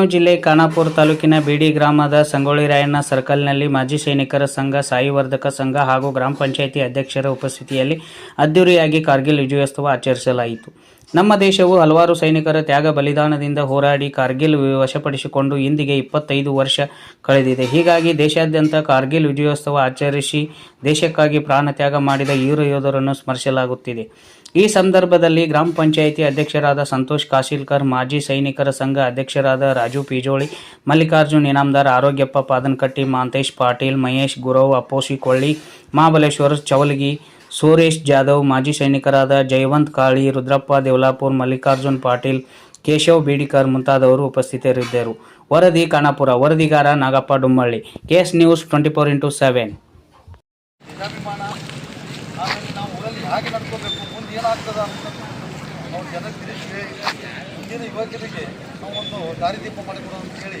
ಬೆಳಗಾವಿ ಜಿಲ್ಲೆ ಖಾನಾಪುರ ತಾಲೂಕಿನ ಬಿಡಿ ಗ್ರಾಮದ ಸಂಗೊಳ್ಳಿ ರಾಯಣ್ಣ ಸರ್ಕಲ್ನಲ್ಲಿ ಮಾಜಿ ಸೈನಿಕರ ಸಂಘ, ಸಾಯಿವರ್ಧಕ ಸಂಘ ಹಾಗೂ ಗ್ರಾಮ ಪಂಚಾಯಿತಿ ಅಧ್ಯಕ್ಷರ ಉಪಸ್ಥಿತಿಯಲ್ಲಿ ಅದ್ದೂರಿಯಾಗಿ ಕಾರ್ಗಿಲ್ ವಿಜಯೋತ್ಸವ ಆಚರಿಸಲಾಯಿತು. ನಮ್ಮ ದೇಶವು ಹಲವಾರು ಸೈನಿಕರ ತ್ಯಾಗ ಬಲಿದಾನದಿಂದ ಹೋರಾಡಿ ಕಾರ್ಗಿಲ್ ವಶಪಡಿಸಿಕೊಂಡು ಇಂದಿಗೆ ಇಪ್ಪತ್ತೈದು ವರ್ಷ ಕಳೆದಿದೆ. ಹೀಗಾಗಿ ದೇಶಾದ್ಯಂತ ಕಾರ್ಗಿಲ್ ವಿಜಯೋತ್ಸವ ಆಚರಿಸಿ ದೇಶಕ್ಕಾಗಿ ಪ್ರಾಣ ತ್ಯಾಗ ಮಾಡಿದ ವೀರ ಯೋಧರನ್ನು ಸ್ಮರಿಸಲಾಗುತ್ತಿದೆ. ಈ ಸಂದರ್ಭದಲ್ಲಿ ಗ್ರಾಮ ಪಂಚಾಯಿತಿ ಅಧ್ಯಕ್ಷರಾದ ಸಂತೋಷ್ ಕಾಶಿಲ್ಕರ್, ಮಾಜಿ ಸೈನಿಕರ ಸಂಘ ಅಧ್ಯಕ್ಷರಾದ ರಾಜು ಪಿಜೋಳಿ, ಮಲ್ಲಿಕಾರ್ಜುನ್ ಇನಾಮದಾರ್, ಆರೋಗ್ಯಪ್ಪ ಪಾದನಕಟ್ಟಿ, ಮಾಂತೇಶ್ ಪಾಟೀಲ್, ಮಹೇಶ್ ಗುರವ್ ಅಪ್ಪೋಸಿ ಕೊಳ್ಳಿ ಮಹಾಬಲೇಶ್ವರ್ ಚವಲಗಿ ಸುರೇಶ್ ಜಾಧವ್, ಮಾಜಿ ಸೈನಿಕರಾದ ಜಯವಂತ್ ಕಾಳಿ, ರುದ್ರಪ್ಪ ದೇವಲಾಪುರ್, ಮಲ್ಲಿಕಾರ್ಜುನ್ ಪಾಟೀಲ್, ಕೇಶವ್ ಬೀಡಿಕರ್ ಮುಂತಾದವರು ಉಪಸ್ಥಿತರಿದ್ದರು. ವರದಿ ಕಾಣಾಪುರ ವರದಿಗಾರ Nagappa Dummalli KS news twenty four into seven. ಯುವಕರಿಗೆ ನಾವು ಒಂದು ದಾರಿದೀಪ ಮಾಡಿಕೊಡೋದು ಅಂತ ಹೇಳಿ